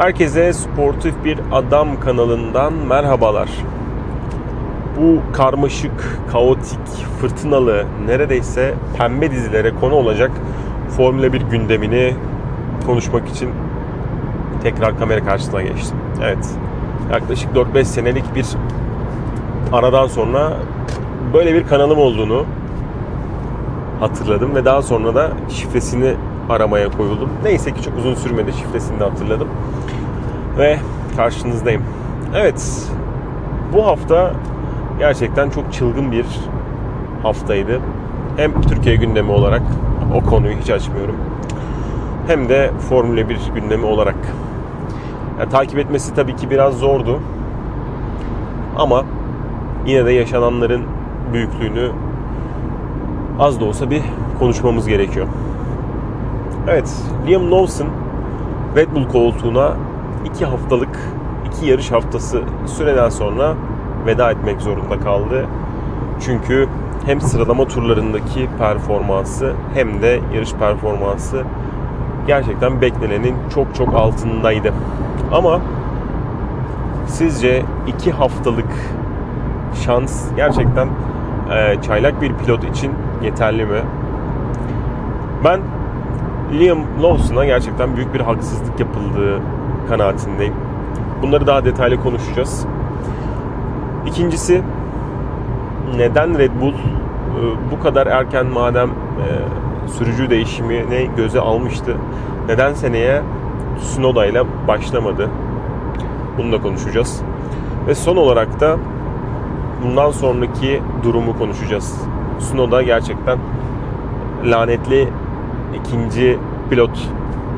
Herkese Sportif Bir Adam kanalından merhabalar. Bu karmaşık, kaotik, fırtınalı, neredeyse pembe dizilere konu olacak Formula 1 gündemini konuşmak için tekrar kamera karşısına geçtim. Evet, yaklaşık 4-5 senelik bir aradan sonra böyle bir kanalım olduğunu hatırladım ve daha sonra da şifresini aramaya koyuldum. Neyse ki çok uzun sürmedi şifresini de hatırladım. Ve karşınızdayım. Evet, bu hafta gerçekten çok çılgın bir haftaydı. Hem Türkiye gündemi olarak o konuyu hiç açmıyorum. Hem de Formula 1 gündemi olarak. Yani takip etmesi tabii ki biraz zordu. Ama yine de yaşananların büyüklüğünü az da olsa bir konuşmamız gerekiyor. Evet, Liam Lawson Red Bull koltuğuna iki haftalık, iki yarış haftası süreden sonra veda etmek zorunda kaldı. Çünkü hem sıralama turlarındaki performansı hem de yarış performansı gerçekten beklenenin çok çok altındaydı. Ama sizce iki haftalık şans gerçekten e, çaylak bir pilot için yeterli mi? Ben Liam Lawson'a gerçekten büyük bir haksızlık yapıldığı kanaatindeyim. Bunları daha detaylı konuşacağız. İkincisi neden Red Bull e, bu kadar erken madem e, sürücü değişimini göze almıştı? Neden seneye Tsunoda ile başlamadı? Bunu da konuşacağız. Ve son olarak da bundan sonraki durumu konuşacağız. Tsunoda gerçekten lanetli ikinci pilot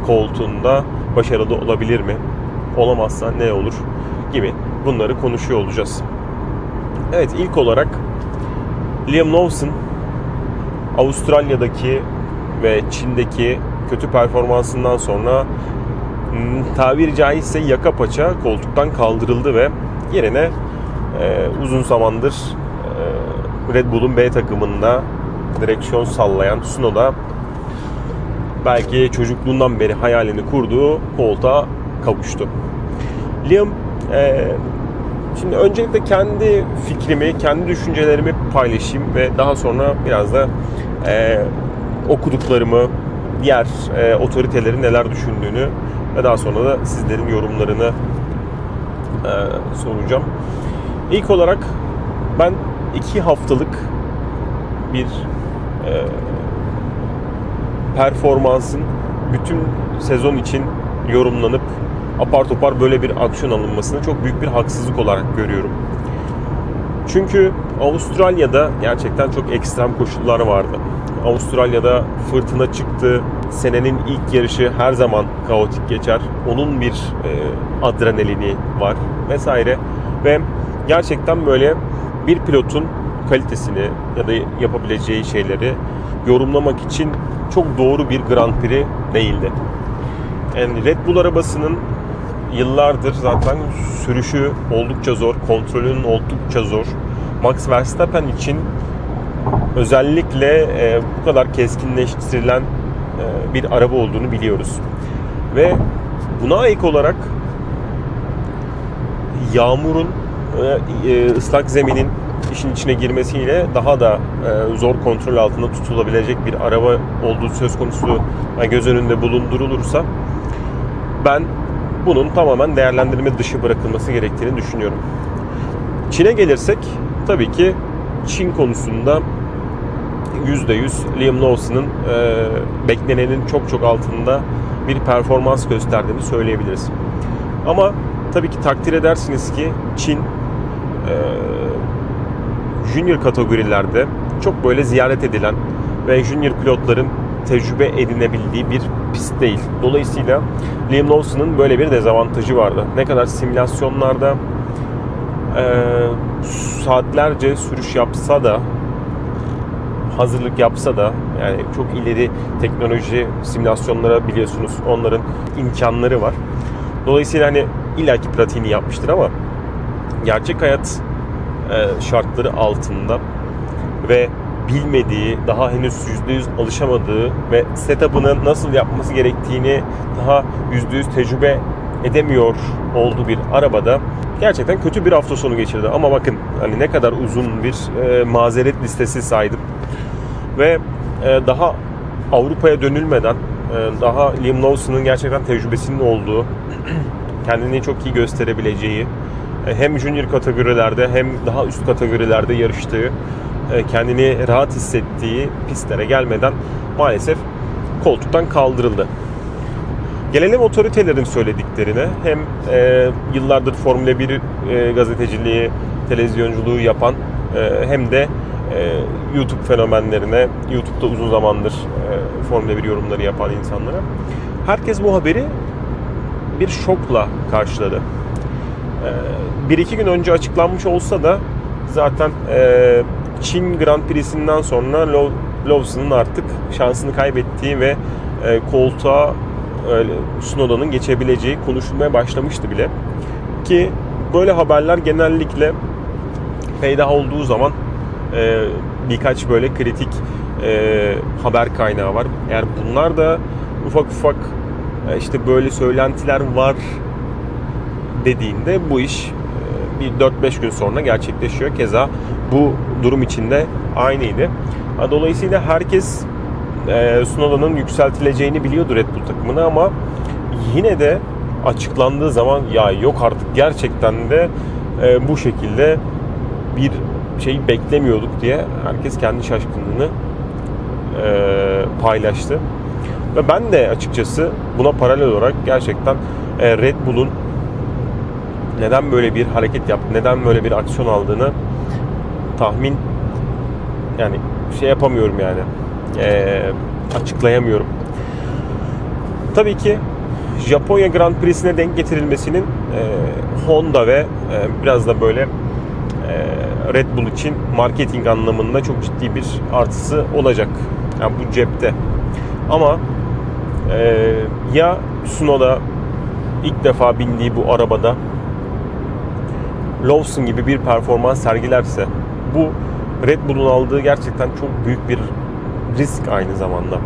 koltuğunda başarılı olabilir mi? Olamazsa ne olur? Gibi bunları konuşuyor olacağız. Evet ilk olarak Liam Lawson Avustralya'daki ve Çin'deki kötü performansından sonra tabiri caizse yaka paça koltuktan kaldırıldı ve yerine e, uzun zamandır e, Red Bull'un B takımında direksiyon sallayan Tsunoda belki çocukluğundan beri hayalini kurduğu koltuğa kavuştu. Liam e, şimdi öncelikle kendi fikrimi, kendi düşüncelerimi paylaşayım ve daha sonra biraz da e, okuduklarımı, diğer e, otoritelerin neler düşündüğünü ve daha sonra da sizlerin yorumlarını e, soracağım. İlk olarak ben iki haftalık bir e, performansın bütün sezon için yorumlanıp apar topar böyle bir aksiyon alınmasını çok büyük bir haksızlık olarak görüyorum. Çünkü Avustralya'da gerçekten çok ekstrem koşullar vardı. Avustralya'da fırtına çıktı. Senenin ilk yarışı her zaman kaotik geçer. Onun bir e, adrenalini var vesaire. Ve gerçekten böyle bir pilotun kalitesini ya da yapabileceği şeyleri yorumlamak için çok doğru bir Grand Prix değildi. Yani Red Bull arabasının yıllardır zaten sürüşü oldukça zor, kontrolünün oldukça zor. Max Verstappen için özellikle e, bu kadar keskinleştirilen e, bir araba olduğunu biliyoruz. Ve buna ek olarak yağmurun e, e, ıslak zeminin işin içine girmesiyle daha da e, zor kontrol altında tutulabilecek bir araba olduğu söz konusu göz önünde bulundurulursa ben bunun tamamen değerlendirme dışı bırakılması gerektiğini düşünüyorum. Çin'e gelirsek tabii ki Çin konusunda %100 Liam Lawson'ın e, beklenenin çok çok altında bir performans gösterdiğini söyleyebiliriz. Ama tabii ki takdir edersiniz ki Çin e, junior kategorilerde çok böyle ziyaret edilen ve junior pilotların tecrübe edinebildiği bir pist değil. Dolayısıyla Liam Lawson'ın böyle bir dezavantajı vardı. Ne kadar simülasyonlarda e, saatlerce sürüş yapsa da hazırlık yapsa da yani çok ileri teknoloji simülasyonlara biliyorsunuz onların imkanları var. Dolayısıyla hani illaki pratiğini yapmıştır ama gerçek hayat şartları altında ve bilmediği, daha henüz %100 alışamadığı ve setup'ını nasıl yapması gerektiğini daha %100 tecrübe edemiyor olduğu bir arabada gerçekten kötü bir hafta sonu geçirdi. Ama bakın hani ne kadar uzun bir e, mazeret listesi saydım. Ve e, daha Avrupa'ya dönülmeden e, daha Liam Lawson'ın gerçekten tecrübesinin olduğu, kendini çok iyi gösterebileceği, e, hem junior kategorilerde hem daha üst kategorilerde yarıştığı, e, kendini rahat hissettiği pistlere gelmeden maalesef koltuktan kaldırıldı. Gelelim otoritelerin söylediklerine. Hem e, yıllardır Formula 1 e, gazeteciliği, televizyonculuğu yapan e, hem de e, YouTube fenomenlerine, YouTube'da uzun zamandır e, Formula 1 yorumları yapan insanlara. Herkes bu haberi bir şokla karşıladı. E, bir iki gün önce açıklanmış olsa da zaten e, Çin Grand Prix'sinden sonra Lawson'ın artık şansını kaybettiği ve e, koltuğa öyle Snowda'nın geçebileceği konuşulmaya başlamıştı bile. Ki böyle haberler genellikle peydah olduğu zaman e, birkaç böyle kritik e, haber kaynağı var. Eğer bunlar da ufak ufak e, işte böyle söylentiler var dediğinde bu iş e, bir 4-5 gün sonra gerçekleşiyor. Keza bu durum içinde aynıydı. Dolayısıyla herkes e, Snowda'nın yükseltileceğini biliyordu Red Bull takımına ama yine de açıklandığı zaman ya yok artık gerçekten de e, bu şekilde bir şey beklemiyorduk diye herkes kendi şaşkınlığını paylaştı. Ve ben de açıkçası buna paralel olarak gerçekten Red Bull'un neden böyle bir hareket yaptı, neden böyle bir aksiyon aldığını tahmin yani şey yapamıyorum yani e, açıklayamıyorum. Tabii ki Japonya Grand Prix'sine denk getirilmesinin e, Honda ve e, biraz da böyle e, Red Bull için marketing anlamında çok ciddi bir artısı olacak. Yani bu cepte. Ama e, ya Tsunoda ilk defa bindiği bu arabada Lawson gibi bir performans sergilerse bu Red Bull'un aldığı gerçekten çok büyük bir risk aynı zamanda.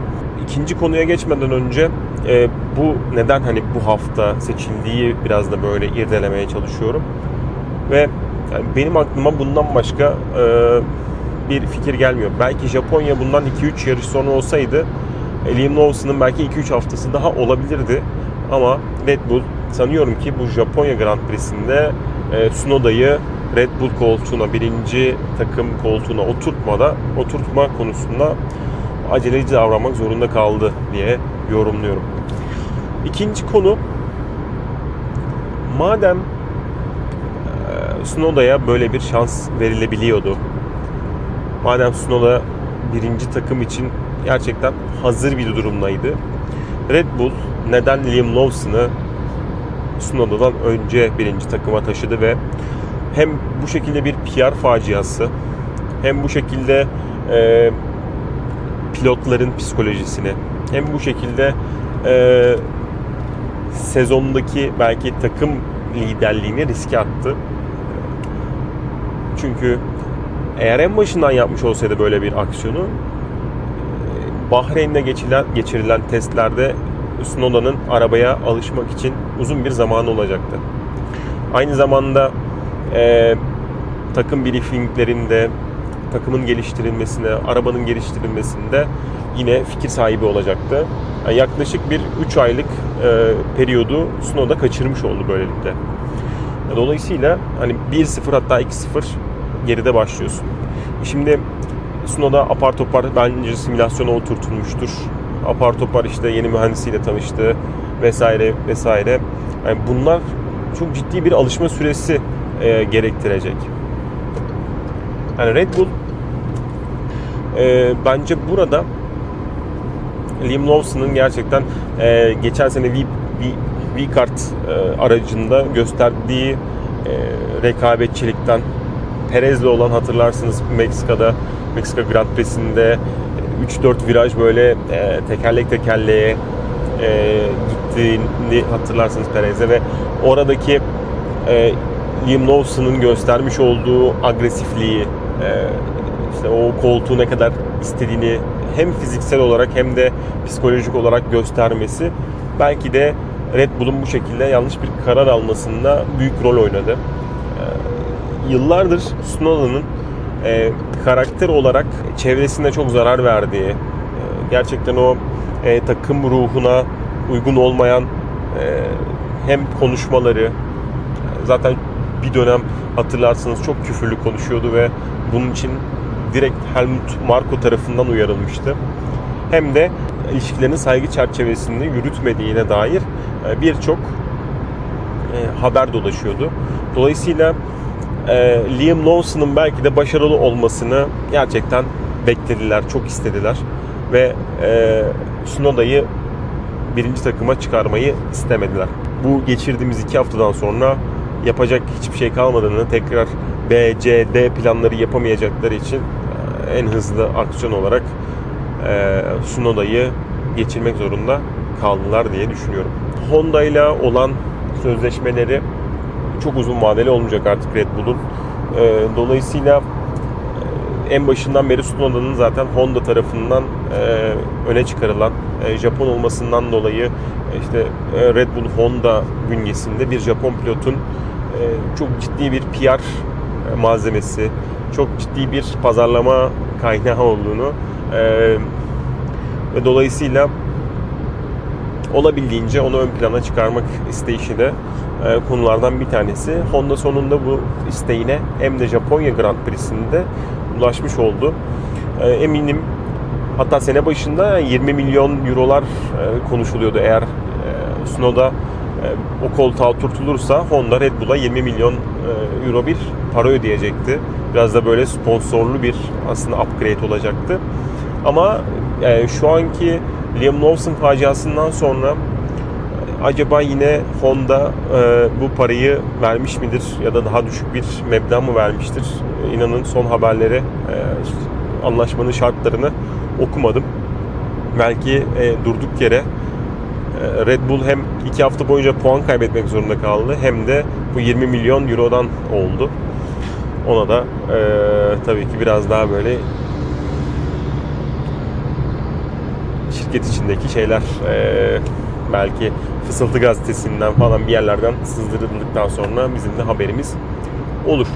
İkinci konuya geçmeden önce e, bu neden hani bu hafta seçildiği biraz da böyle irdelemeye çalışıyorum. Ve yani benim aklıma bundan başka e, bir fikir gelmiyor. Belki Japonya bundan 2-3 yarış sonra olsaydı e, Liam Lawson'ın belki 2-3 haftası daha olabilirdi. Ama Red Bull sanıyorum ki bu Japonya Grand Prix'sinde e, Tsunoda'yı Red Bull koltuğuna, birinci takım koltuğuna oturtmada, oturtma konusunda aceleci davranmak zorunda kaldı diye yorumluyorum. İkinci konu madem e, Snowda'ya böyle bir şans verilebiliyordu. Madem Snowda birinci takım için gerçekten hazır bir durumdaydı. Red Bull neden Liam Lawson'ı Snowda'dan önce birinci takıma taşıdı ve hem bu şekilde bir PR faciası hem bu şekilde e, pilotların psikolojisini hem bu şekilde e, sezondaki belki takım liderliğini riske attı. Çünkü eğer en başından yapmış olsaydı böyle bir aksiyonu e, Bahreyn'de geçirilen, geçirilen testlerde Snowda'nın arabaya alışmak için uzun bir zaman olacaktı. Aynı zamanda e, takım briefinglerinde takımın geliştirilmesine, arabanın geliştirilmesinde yine fikir sahibi olacaktı. Yani yaklaşık bir 3 aylık e, periyodu Snowda kaçırmış oldu böylelikle. Dolayısıyla hani 1-0 hatta 2-0 geride başlıyorsun. Şimdi Snowda apar topar bence simülasyona oturtulmuştur. Apar topar işte yeni mühendisiyle tanıştı vesaire vesaire. Yani bunlar çok ciddi bir alışma süresi e, gerektirecek. Yani Red Bull e, bence burada Liam Lawson'ın gerçekten e, geçen sene V, V, V kart e, aracında gösterdiği e, rekabetçilikten Perez'le olan hatırlarsınız Meksika'da Meksika Grand Prix'sinde 3-4 viraj böyle e, tekerlek tekerleğe e, gittiğini hatırlarsınız Perez'e ve oradaki e, Liam Lawson'ın göstermiş olduğu agresifliği, e, işte o koltuğu ne kadar istediğini hem fiziksel olarak hem de psikolojik olarak göstermesi belki de Red Bull'un bu şekilde yanlış bir karar almasında büyük rol oynadı. Ee, yıllardır Snowden'ın e, karakter olarak çevresine çok zarar verdiği, e, gerçekten o e, takım ruhuna uygun olmayan e, hem konuşmaları, zaten bir dönem hatırlarsınız çok küfürlü konuşuyordu ve bunun için direkt Helmut Marko tarafından uyarılmıştı. Hem de ilişkilerini saygı çerçevesinde yürütmediğine dair e, birçok e, haber dolaşıyordu. Dolayısıyla e, Liam Lawson'ın belki de başarılı olmasını gerçekten beklediler, çok istediler ve e, Snowda'yı birinci takıma çıkarmayı istemediler. Bu geçirdiğimiz iki haftadan sonra yapacak hiçbir şey kalmadığını tekrar B, C, D planları yapamayacakları için e, en hızlı aksiyon olarak e, Sunoda'yı geçirmek zorunda kaldılar diye düşünüyorum. Honda ile olan sözleşmeleri çok uzun vadeli olmayacak artık Red Bull'un. E, dolayısıyla e, en başından beri Sunoda'nın zaten Honda tarafından e, öne çıkarılan e, Japon olmasından dolayı işte Red Bull Honda bünyesinde bir Japon pilotun çok ciddi bir PR malzemesi, çok ciddi bir pazarlama kaynağı olduğunu ve dolayısıyla olabildiğince onu ön plana çıkarmak isteyişi de konulardan bir tanesi. Honda sonunda bu isteğine hem de Japonya Grand Prix'sinde ulaşmış oldu. E, eminim hatta sene başında 20 milyon eurolar e, konuşuluyordu eğer e, Snowda e, o koltuğa oturtulursa Honda Red Bull'a 20 milyon euro bir para ödeyecekti. Biraz da böyle sponsorlu bir aslında upgrade olacaktı. Ama şu anki Liam Lawson faciasından sonra acaba yine Honda e, bu parayı vermiş midir ya da daha düşük bir meblağ mı vermiştir? İnanın son haberleri, e, anlaşmanın şartlarını okumadım. Belki e, durduk yere e, Red Bull hem iki hafta boyunca puan kaybetmek zorunda kaldı hem de bu 20 milyon eurodan oldu. Ona da e, tabii ki biraz daha böyle şirket içindeki şeyler e, belki Fısıltı Gazetesi'nden falan bir yerlerden sızdırıldıktan sonra bizim de haberimiz olur.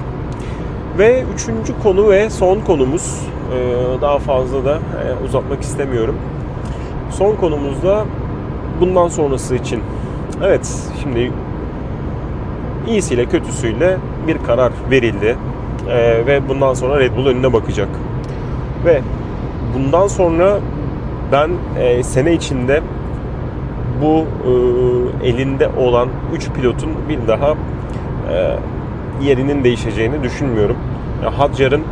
Ve üçüncü konu ve son konumuz e, daha fazla da e, uzatmak istemiyorum. Son konumuzda bundan sonrası için evet şimdi iyisiyle kötüsüyle bir karar verildi e, ve bundan sonra Red Bull önüne bakacak ve bundan sonra ben e, sene içinde bu e, elinde olan 3 pilotun bir daha e, yerinin değişeceğini düşünmüyorum. Ya, Hadjar'ın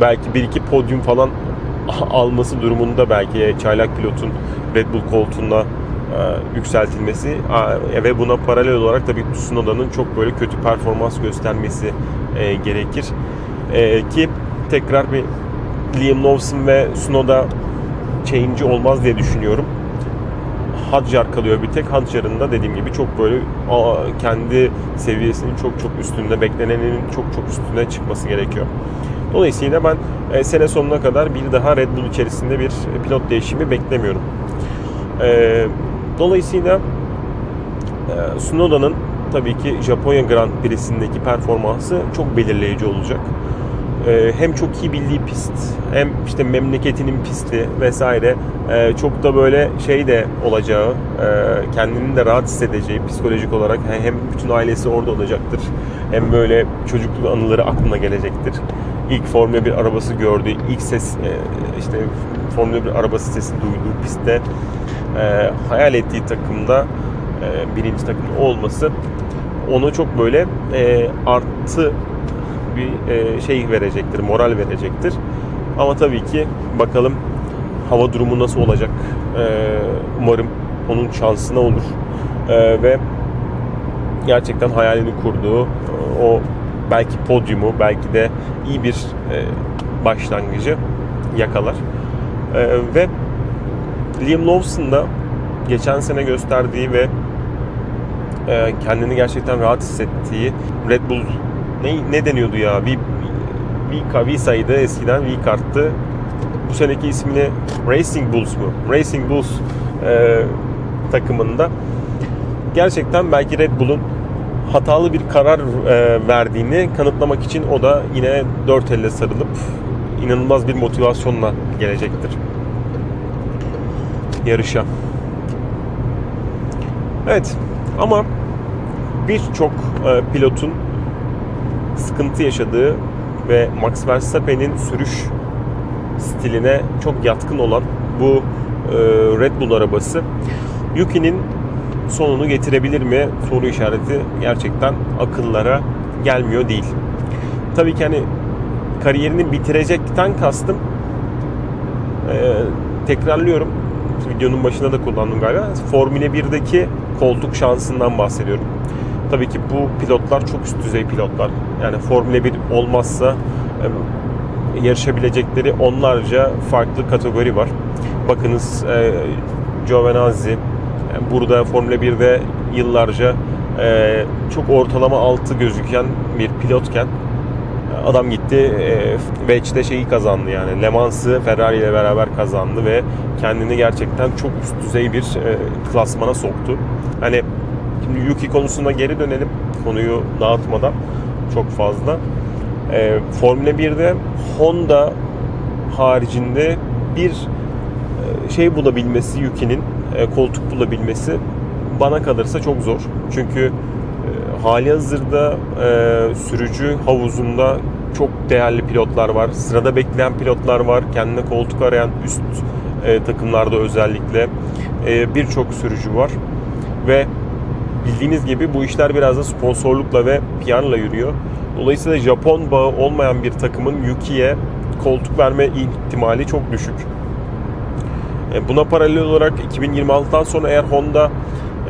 belki bir iki podyum falan alması durumunda belki çaylak pilotun Red Bull koltuğuna e, yükseltilmesi e, ve buna paralel olarak tabii Tsunoda'nın çok böyle kötü performans göstermesi e, gerekir. E, ki tekrar bir Liam Lawson ve Tsunoda change'i olmaz diye düşünüyorum. Hadjar kalıyor bir tek. Hadjar'ın da dediğim gibi çok böyle kendi seviyesinin çok çok üstünde, beklenenin çok çok üstüne çıkması gerekiyor. Dolayısıyla ben e, sene sonuna kadar bir daha Red Bull içerisinde bir pilot değişimi beklemiyorum. E, dolayısıyla e, Snowda'nın tabii ki Japonya Grand Prix'sindeki performansı çok belirleyici olacak. E, hem çok iyi bildiği pist, hem işte memleketinin pisti vesaire e, çok da böyle şey de olacağı, e, kendini de rahat hissedeceği psikolojik olarak hem bütün ailesi orada olacaktır, hem böyle çocukluk anıları aklına gelecektir. İlk Formula 1 arabası gördüğü, ilk ses işte Formula 1 arabası sesi duyduğu pistte hayal ettiği takımda birinci takım olması onu çok böyle artı bir e, şey verecektir, moral verecektir. Ama tabii ki bakalım hava durumu nasıl olacak. E, umarım onun şansına olur. E, ve gerçekten hayalini kurduğu o belki podyumu, belki de iyi bir başlangıcı yakalar. Ve Liam Lawson da geçen sene gösterdiği ve kendini gerçekten rahat hissettiği Red Bull ne, ne deniyordu ya? V, V, Visa'ydı eskiden V karttı. Bu seneki ismini Racing Bulls mu? Racing Bulls e, takımında gerçekten belki Red Bull'un hatalı bir karar e, verdiğini kanıtlamak için o da yine dört elle sarılıp inanılmaz bir motivasyonla gelecektir yarışa. Evet ama birçok e, pilotun sıkıntı yaşadığı ve Max Verstappen'in sürüş stiline çok yatkın olan bu e, Red Bull arabası Yuki'nin sonunu getirebilir mi soru işareti gerçekten akıllara gelmiyor değil. Tabii ki hani kariyerini bitirecekten kastım e, tekrarlıyorum videonun başında da kullandım galiba. Formula 1'deki koltuk şansından bahsediyorum. Tabii ki bu pilotlar çok üst düzey pilotlar. Yani Formula 1 olmazsa e, yarışabilecekleri onlarca farklı kategori var. Bakınız e, Giovinazzi yani burada Formula 1'de yıllarca e, çok ortalama altı gözüken bir pilotken adam gitti e, Veç'te şeyi kazandı yani Le Mans'ı Ferrari ile beraber kazandı ve kendini gerçekten çok üst düzey bir e, klasmana soktu. Hani şimdi Yuki konusuna geri dönelim konuyu dağıtmadan çok fazla. E, Formula 1'de Honda haricinde bir e, şey bulabilmesi Yuki'nin e, koltuk bulabilmesi bana kalırsa çok zor. Çünkü e, hali hazırda e, sürücü havuzunda çok değerli pilotlar var. Sırada bekleyen pilotlar var. Kendine koltuk arayan üst e, takımlarda özellikle e, birçok sürücü var. Ve bildiğiniz gibi bu işler biraz da sponsorlukla ve PR'la yürüyor. Dolayısıyla Japon bağı olmayan bir takımın Yuki'ye koltuk verme ihtimali çok düşük. E, Buna paralel olarak 2026'dan sonra eğer Honda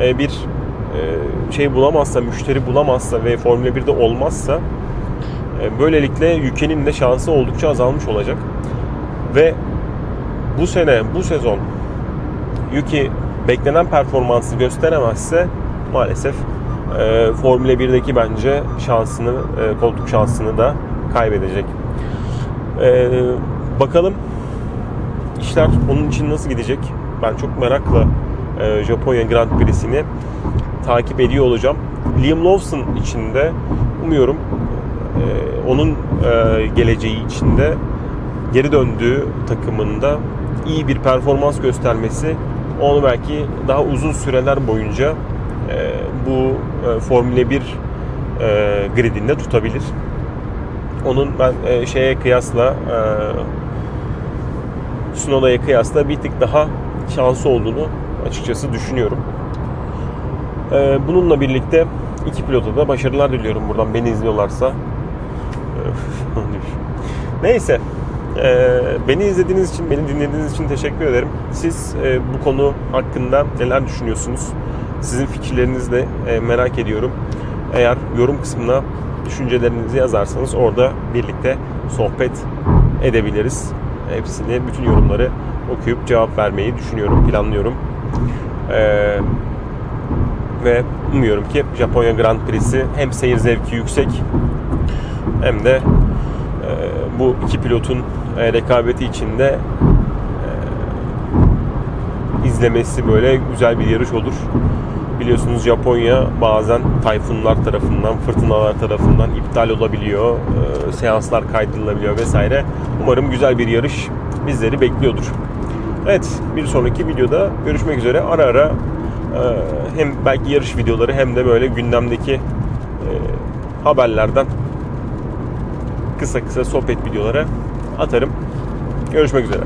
e, bir e, şey bulamazsa, müşteri bulamazsa ve Formula 1'de olmazsa böylelikle Yuki'nin de şansı oldukça azalmış olacak. Ve bu sene, bu sezon Yuki beklenen performansı gösteremezse maalesef e, Formula 1'deki bence şansını, e, koltuk şansını da kaybedecek. E, bakalım işler onun için nasıl gidecek? Ben çok merakla e, Japonya Grand Prix'sini takip ediyor olacağım. Liam Lawson için de umuyorum e, onun e, geleceği içinde geri döndüğü takımında iyi bir performans göstermesi onu belki daha uzun süreler boyunca bu e, Formula 1 e, gridinde tutabilir. Onun ben e, şeye kıyasla e, Sunoda'ya kıyasla bir tık daha şansı olduğunu açıkçası düşünüyorum. Bununla birlikte iki pilota da başarılar diliyorum buradan beni izliyorlarsa. Neyse. Beni izlediğiniz için, beni dinlediğiniz için teşekkür ederim. Siz e, bu konu hakkında neler düşünüyorsunuz? Sizin fikirlerinizi de e, merak ediyorum. Eğer yorum kısmına düşüncelerinizi yazarsanız orada birlikte sohbet edebiliriz. Hepsini, bütün yorumları okuyup cevap vermeyi düşünüyorum, planlıyorum. Ee, ve umuyorum ki Japonya Grand Prix'si hem seyir zevki yüksek hem de e, bu iki pilotun e, rekabeti içinde e, izlemesi böyle güzel bir yarış olur. Biliyorsunuz Japonya bazen tayfunlar tarafından, fırtınalar tarafından iptal olabiliyor. E, seanslar kaydedilabiliyor vesaire. Umarım güzel bir yarış bizleri bekliyordur. Evet, bir sonraki videoda görüşmek üzere. Ara ara e, hem belki yarış videoları hem de böyle gündemdeki e, haberlerden kısa kısa sohbet videoları atarım. Görüşmek üzere.